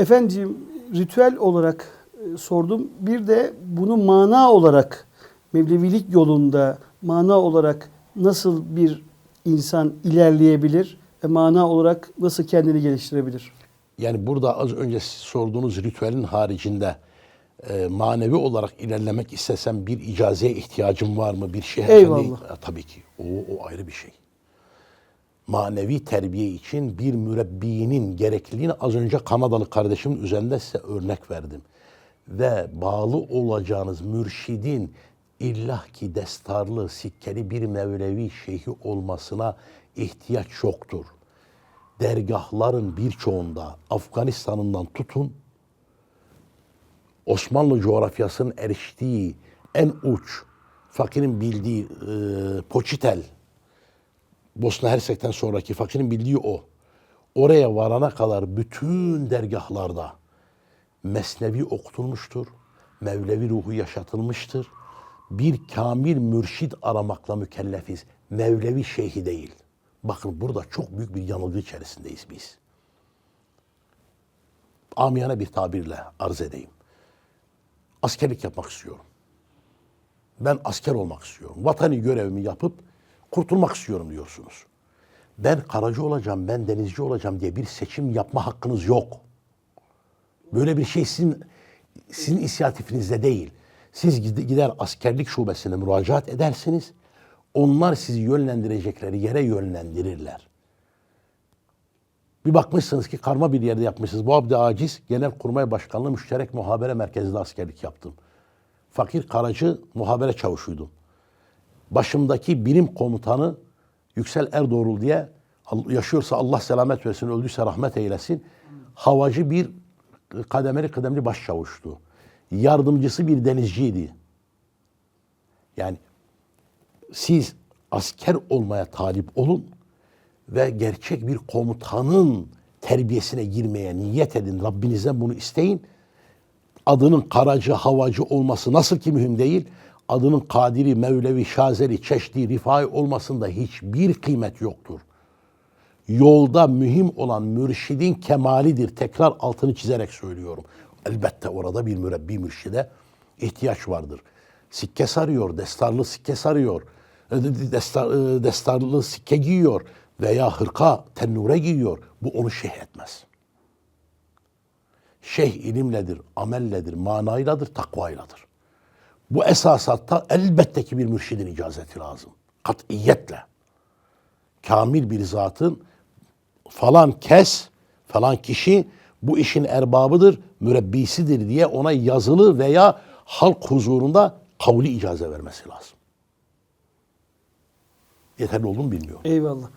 Efendim ritüel olarak e, sordum. Bir de bunu mana olarak Mevlevilik yolunda mana olarak nasıl bir insan ilerleyebilir ve mana olarak nasıl kendini geliştirebilir? Yani burada az önce sorduğunuz ritüelin haricinde e, manevi olarak ilerlemek istesem bir icazeye ihtiyacım var mı? Bir şey Eyvallah. E, tabii ki. O, o ayrı bir şey. Manevi terbiye için bir mürebbinin gerekliliğini az önce Kanadalı kardeşimin üzerinde size örnek verdim. Ve bağlı olacağınız mürşidin illaki destarlı, sikkeli bir Mevlevi şeyhi olmasına ihtiyaç yoktur dergahların birçoğunda Afganistan'ından tutun Osmanlı coğrafyasının eriştiği en uç fakirin bildiği e, Poçitel Bosna Hersek'ten sonraki fakirin bildiği o. Oraya varana kadar bütün dergahlarda Mesnevi okutulmuştur. Mevlevi ruhu yaşatılmıştır. Bir kamil mürşid aramakla mükellefiz. Mevlevi şeyhi değil. Bakın burada çok büyük bir yanılgı içerisindeyiz biz. Amiyane bir tabirle arz edeyim. Askerlik yapmak istiyorum. Ben asker olmak istiyorum. Vatani görevimi yapıp kurtulmak istiyorum diyorsunuz. Ben karacı olacağım, ben denizci olacağım diye bir seçim yapma hakkınız yok. Böyle bir şey sizin sizin inisiyatifinizde değil. Siz gid- gider askerlik şubesine müracaat edersiniz. Onlar sizi yönlendirecekleri yere yönlendirirler. Bir bakmışsınız ki karma bir yerde yapmışsınız. Bu abdi aciz Genelkurmay Başkanlığı Müşterek Muhabere Merkezi'nde askerlik yaptım. Fakir Karacı muhabere çavuşuydum. Başımdaki birim komutanı Yüksel Erdoğrul diye yaşıyorsa Allah selamet versin, öldüyse rahmet eylesin. Havacı bir kademeli kıdemli başçavuştu. Yardımcısı bir denizciydi. Yani siz asker olmaya talip olun ve gerçek bir komutanın terbiyesine girmeye niyet edin. Rabbinizden bunu isteyin. Adının karacı, havacı olması nasıl ki mühim değil, adının kadiri, mevlevi, şazeli, çeşdi, rifai olmasında hiçbir kıymet yoktur. Yolda mühim olan mürşidin kemalidir. Tekrar altını çizerek söylüyorum. Elbette orada bir mürebbi mürşide ihtiyaç vardır. Sikke sarıyor, destarlı sikke sarıyor, e, destar, e, destarlı sikke giyiyor veya hırka, tennure giyiyor. Bu onu şeyh etmez. Şeyh ilimledir, amelledir, manayladır, takvayladır. Bu esasatta elbette ki bir mürşidin icazeti lazım. Katiyetle. Kamil bir zatın falan kes, falan kişi bu işin erbabıdır, mürebbisidir diye ona yazılı veya halk huzurunda kavli icaze vermesi lazım. Yeterli oldu mu bilmiyorum. Eyvallah.